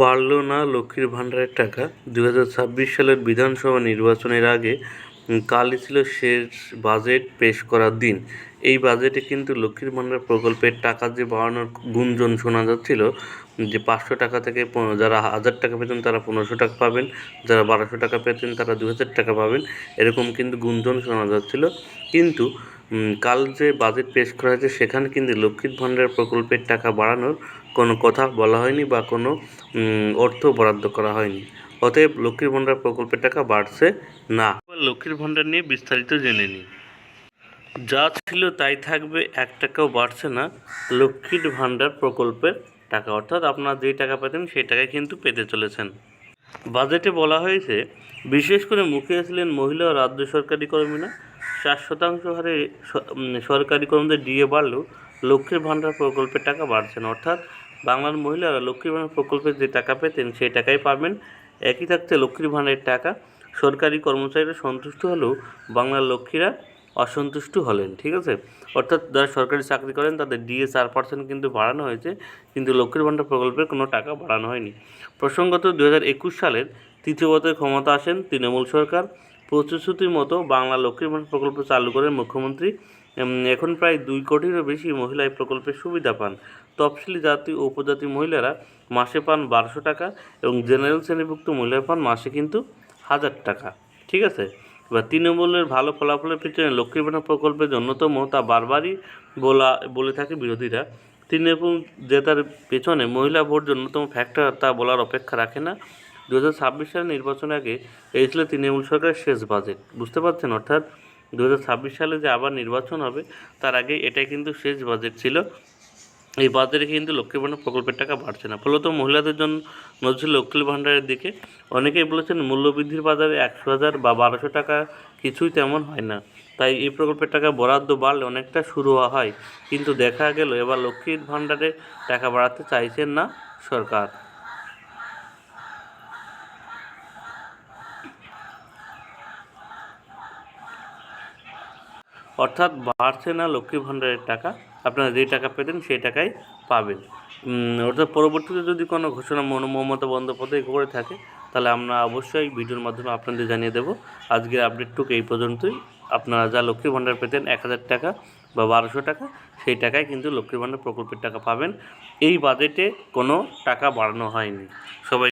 বাড়ল না লক্ষ্মীর ভাণ্ডারের টাকা। দু হাজার ছাব্বিশ সালের বিধানসভা নির্বাচনের আগে কালই ছিল শেষ বাজেট পেশ করার দিন। এই বাজেটে কিন্তু লক্ষ্মীর ভাণ্ডার প্রকল্পের টাকা যে বাড়ানোর গুঞ্জন শোনা যাচ্ছিল, যে পাঁচশো টাকা থেকে যারা হাজার টাকা পেতেন তারা পনেরোশো টাকা পাবেন, যারা বারোশো টাকা পেতেন তারা দু হাজার টাকা পাবেন, এরকম কিন্তু গুঞ্জন শোনা যাচ্ছিল। কিন্তু কাল যে বাজেট পেশ করা হয়েছে, সেখানে কিন্তু লক্ষ্মীর ভাণ্ডার প্রকল্পের টাকা বাড়ানোর কোনো কথা বলা হয়নি বা কোনো অর্থ বরাদ্দ করা হয়নি। অতএব লক্ষ্মীর ভাণ্ডার প্রকল্পের টাকা বাড়ছে না। লক্ষ্মীর ভাণ্ডার নিয়ে বিস্তারিত জেনে নিই। যা ছিল তাই থাকবে, এক টাকাও বাড়ছে না লক্ষ্মীর ভাণ্ডার প্রকল্পের টাকা। অর্থাৎ আপনারা যেই টাকা পেতেন, সেই টাকাই কিন্তু পেতে চলেছেন। বাজেটে বলা হয়েছে, বিশেষ করে মুখে আসলেন মহিলা ও রাজ্য সরকারি কর্মীরা চার শতাংশ হারে সরকারি কর্মীদের ডিএ বাড়লেও লক্ষ্মীর ভাণ্ডার প্রকল্পের টাকা বাড়ছে না। অর্থাৎ বাংলার মহিলারা লক্ষ্মীর ভাণ্ডার প্রকল্পের যে টাকা পেতেন সেই টাকাই পাবেন। একই থাকতে লক্ষ্মীর ভাণ্ডারের টাকা সরকারি কর্মচারীরা সন্তুষ্ট হলেও বাংলার লক্ষ্মীরা অসন্তুষ্ট হলেন, ঠিক আছে? অর্থাৎ যারা সরকারি চাকরি করেন তাদের ডিএ চার পার্সেন্ট কিন্তু বাড়ানো হয়েছে, কিন্তু লক্ষ্মীর ভাণ্ডার প্রকল্পের কোনো টাকা বাড়ানো হয়নি। প্রসঙ্গত দু হাজার একুশ সালের তৃতীয় ক্ষমতা আসেন তৃণমূল সরকার। প্রতিশ্রুতির মতো বাংলা লক্ষ্মীর প্রকল্প চালু করেন মুখ্যমন্ত্রী। এখন প্রায় দুই কোটিরও বেশি মহিলা এই প্রকল্পের সুবিধা পান। তফসিলি জাতি ও উপজাতি মহিলারা মাসে পান বারোশো টাকা এবং জেনারেল শ্রেণীভুক্ত মহিলারা পান মাসে কিন্তু হাজার টাকা। ঠিক আছে? এবার তৃণমূলের ভালো ফলাফলের পিছনে লক্ষ্মীর ভাণ্ডার প্রকল্পের অন্যতম তা বারবারই বলা, বলে থাকে বিরোধীরা। তৃণমূল জেতার পেছনে মহিলা ভোট অন্যতম ফ্যাক্টর তা বলার অপেক্ষা রাখে না। দু হাজার ছাব্বিশ সালের নির্বাচনের আগে এই ছিল তৃণমূল সরকারের শেষ বাজেট বুঝতে পারছেন? অর্থাৎ দু হাজার ছাব্বিশ সালে যে আবার নির্বাচন হবে, তার আগে এটাই কিন্তু শেষ বাজেট ছিল। এই বাজারে কিন্তু লক্ষ্মীর ভাণ্ডার প্রকল্পের টাকা বাড়ছে না। ফলত মহিলাদের জন্য নজর লক্ষ্মীর ভাণ্ডারের দিকে অনেকেই বলেছেন মূল্যবৃদ্ধির বাজারে একশো হাজার বা বারোশো টাকা কিছুই তেমন হয় না। তাই এই প্রকল্পের টাকা বরাদ্দ বাড়লে অনেকটা শুরু হয়। কিন্তু দেখা গেল এবার লক্ষ্মীর ভাণ্ডারে টাকা বাড়াতে চাইছেন না সরকার। অর্থাৎ বাড়ছে না লক্ষ্মী ভাণ্ডারের টাকা, আপনারা যেই টাকা পেতেন সেই টাকাই পাবেন। অর্থাৎ পরবর্তীতে যদি কোনো ঘোষণা মমতা বন্দ্যোপাধ্যায় করে থাকে, তাহলে আমরা অবশ্যই ভিডিওর মাধ্যমে আপনাদের জানিয়ে দেবো। আজকের আপডেটটুকু এই পর্যন্তই। আপনারা যা লক্ষ্মী ভাণ্ডার পেতেন এক হাজার টাকা বা বারোশো টাকা, সেই টাকায় কিন্তু লক্ষ্মী ভাণ্ডার প্রকল্পের টাকা পাবেন। এই বাজেটে কোনো টাকা বাড়ানো হয়নি। সবাই